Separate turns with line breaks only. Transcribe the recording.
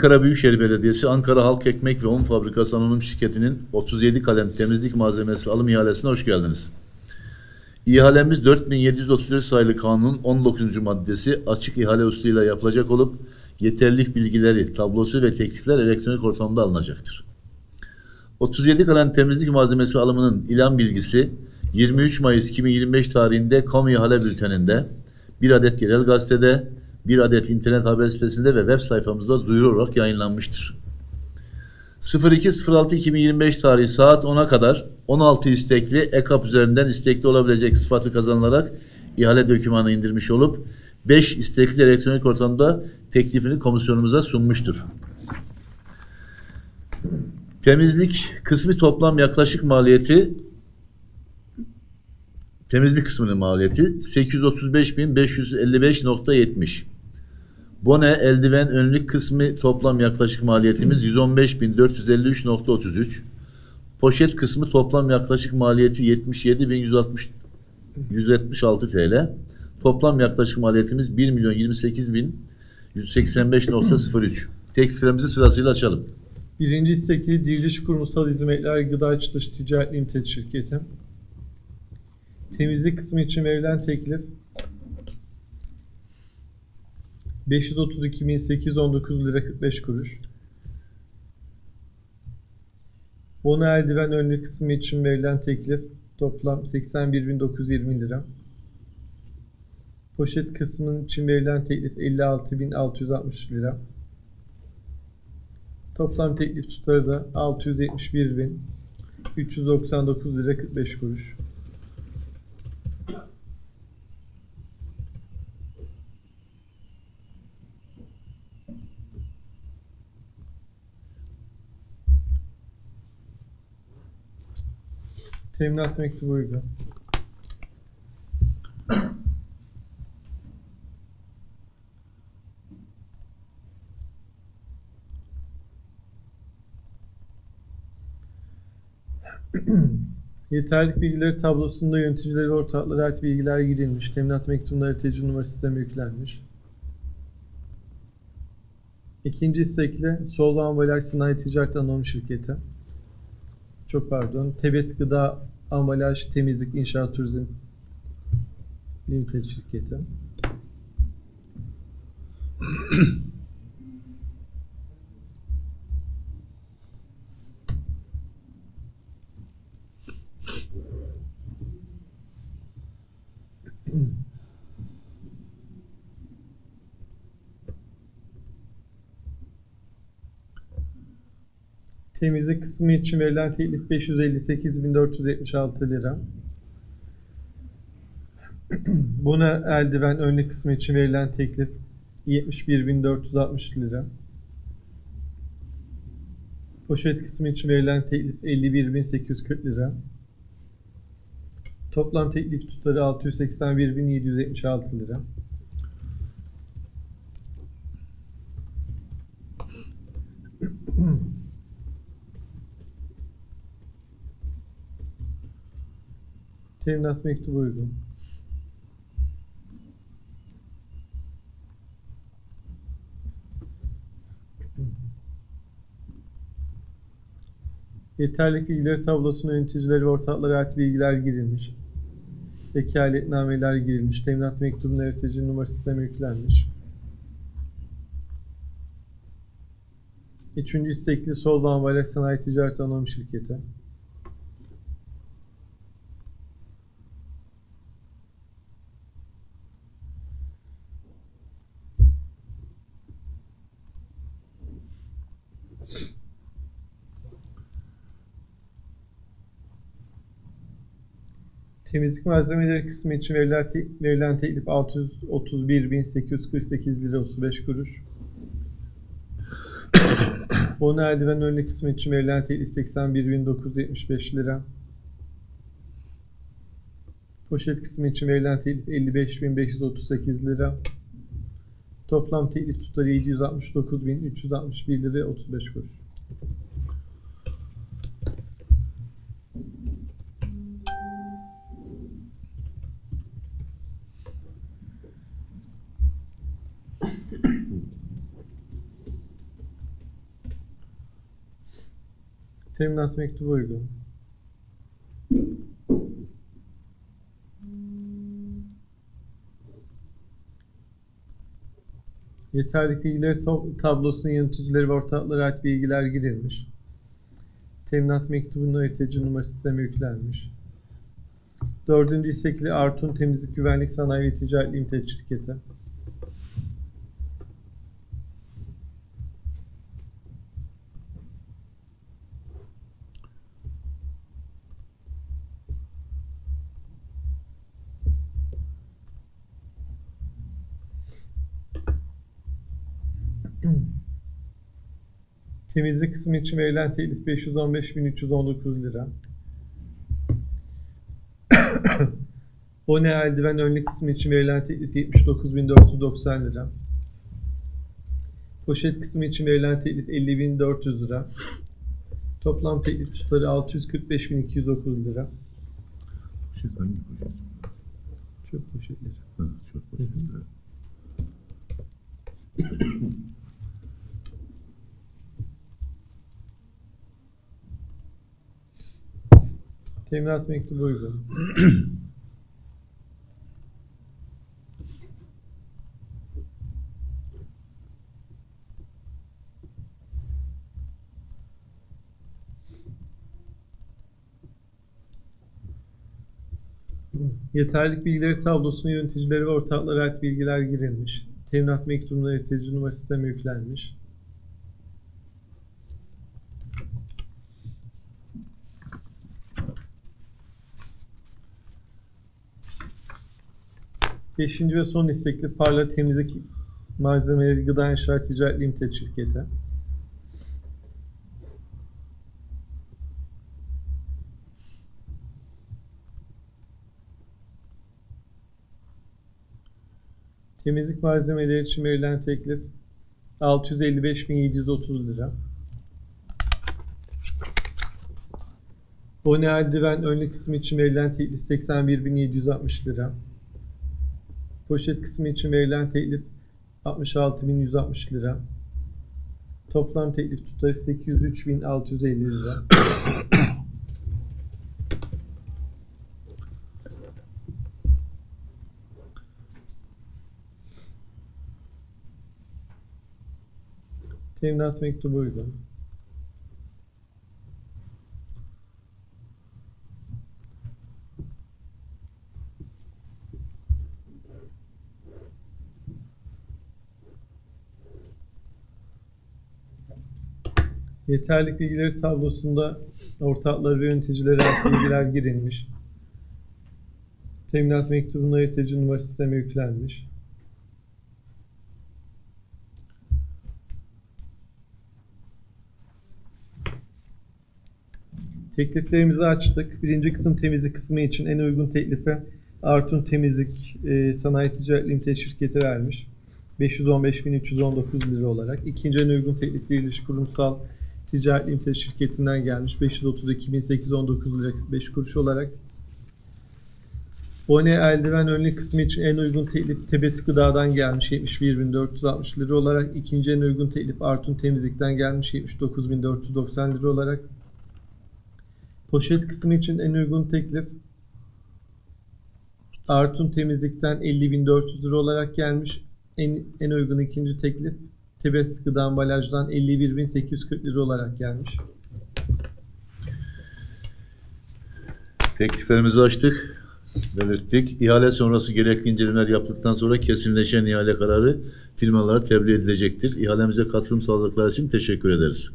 Ankara Büyükşehir Belediyesi Ankara Halk Ekmek ve Un Fabrikası Anonim Şirketi'nin 37 kalem temizlik malzemesi alım ihalesine hoş geldiniz. İhalemiz 4731 sayılı kanunun 19. maddesi açık ihale usulüyle yapılacak olup yeterlilik bilgileri, tablosu ve teklifler elektronik ortamda alınacaktır. 37 kalem temizlik malzemesi alımının ilan bilgisi 23 Mayıs 2025 tarihinde kamu ihale bülteninde, bir adet yerel gazetede, bir adet internet haber sitesinde ve web sayfamızda duyuru olarak yayınlanmıştır. 02.06.2025 tarihi saat 10'a kadar 16 istekli EKAP üzerinden istekli olabilecek sıfatı kazanılarak ihale dokümanı indirmiş olup 5 istekli elektronik ortamda teklifini komisyonumuza sunmuştur. Temizlik kısmı toplam yaklaşık maliyeti temizlik kısmının maliyeti 835.555.70. Bone, eldiven, önlük kısmı toplam yaklaşık maliyetimiz 115.453.33. Poşet kısmı toplam yaklaşık maliyeti 77.160 176 TL. Toplam yaklaşık maliyetimiz 1 milyon 28 bin 185.03. Tekliflerimizi sırasıyla açalım.
Birinci istekli Diriliş Kurumsal Hizmetler Gıda Açılış Ticaret Limited şirketi. Temizlik kısmı için verilen teklif 532.819 lira 45 kuruş. Bono eldiven önlük kısmı için verilen teklif toplam 81.920 lira. Poşet kısmının için verilen teklif 56.660 lira. Toplam teklif tutarı da 671.399 lira 45 kuruş. Teminat mektubu. Yeterlik bilgileri tablosunda yöneticileri ve ortaklara ait bilgiler girilmiş. Teminat mektubunun TC numarası sisteme yüklenmiş. İkinci istekli Solva Ambalaj Sanayi Ticaret Anonim Şirketi. Çok pardon. Tebes Gıda Ambalaj Temizlik İnşaat Turizm Limited şirketi. Temizlik kısmı için verilen teklif 558.476 lira. Buna eldiven önlük kısmı için verilen teklif 71.460 lira. Poşet kısmı için verilen teklif 51.840 lira. Toplam teklif tutarı 681.776 lira. Teminat mektubu uygun. Yeterlik bilgileri tablosuna yöneticileri ve ortaklara ait bilgiler girilmiş. Vekaletnameler girilmiş. Teminat mektubunun yöneticinin numarası sisteme yüklenmiş. Üçüncü istekli Soldan Ambalaj Sanayi Ticaret Anonim Şirketi. Temizlik malzemeleri kısmı için verilen, te- verilen teklif 631.848 lira 35 kuruş. Bono eldiven önlük kısmı için verilen teklif 81.975 lira. Poşet kısmı için verilen teklif 55.538 lira. Toplam teklif tutarı 769.361 lira 35 kuruş. Teminat mektubu uygun. Yeterli bilgileri tab- tablosunun yöneticileri ve ortaklara ait bilgiler girilmiş. Teminat mektubunun haritacı numarası sisteme yüklenmiş. Dördüncü istekli Artun Temizlik Güvenlik Sanayi ve Ticaret Limited şirketi. Temizlik kısmı için verilen teklif 515.319 lira. Bone eldiven önlük kısmı için verilen teklif 79.490 lira. Poşet kısmı için verilen teklif 50.400 lira. Toplam teklif tutarı 645.209 lira.
Poşet hangi poşet?
Çöp poşetleri.
Ha, çok poşet.
Teminat mektubu uygun. Yeterlik bilgileri tablosunun yöneticileri ve ortaklara ait bilgiler girilmiş. Teminat mektubunda yönetici numara sisteme yüklenmiş. Beşinci ve son istekli Parla Temizlik Malzemeleri Gıda İnşaat Ticaret Limited şirketi. Temizlik malzemeleri için verilen teklif 655.730 lira. Bone eldiven önlük kısmı için verilen teklif 81.760 lira. Poşet kısmı için verilen teklif 66.160 lira. Toplam teklif tutarı 803.650 lira. Teminat mektubu uygun. Yeterlik bilgileri tablosunda ortakları ve yöneticilere ait bilgiler girilmiş. Teminat mektubunun haritacı numara sisteme yüklenmiş. Tekliflerimizi açtık. Birinci kısım temizlik kısmı için en uygun teklife Artun Temizlik e, Sanayi Ticaret Limited şirketi vermiş. 515.319 lira olarak. İkinci en uygun teklif Diriliş Kurumsal Ticaret Limited şirketinden gelmiş. 532.819 lira 45 kuruş olarak. Bone eldiven önlük kısmı için en uygun teklif Tebesi Gıda'dan gelmiş 71.460 lira olarak. İkinci en uygun teklif Artun Temizlik'ten gelmiş 79.490 lira olarak. Poşet kısmı için en uygun teklif Artun Temizlik'ten 50.400 lira olarak gelmiş. En, en uygun ikinci teklif Tebes Gıda Ambalaj'dan 51.840 lira olarak gelmiş.
Tekliflerimizi açtık, belirttik. İhale sonrası gerekli incelemeler yaptıktan sonra kesinleşen ihale kararı firmalara tebliğ edilecektir. İhalemize katılım sağladıkları için teşekkür ederiz.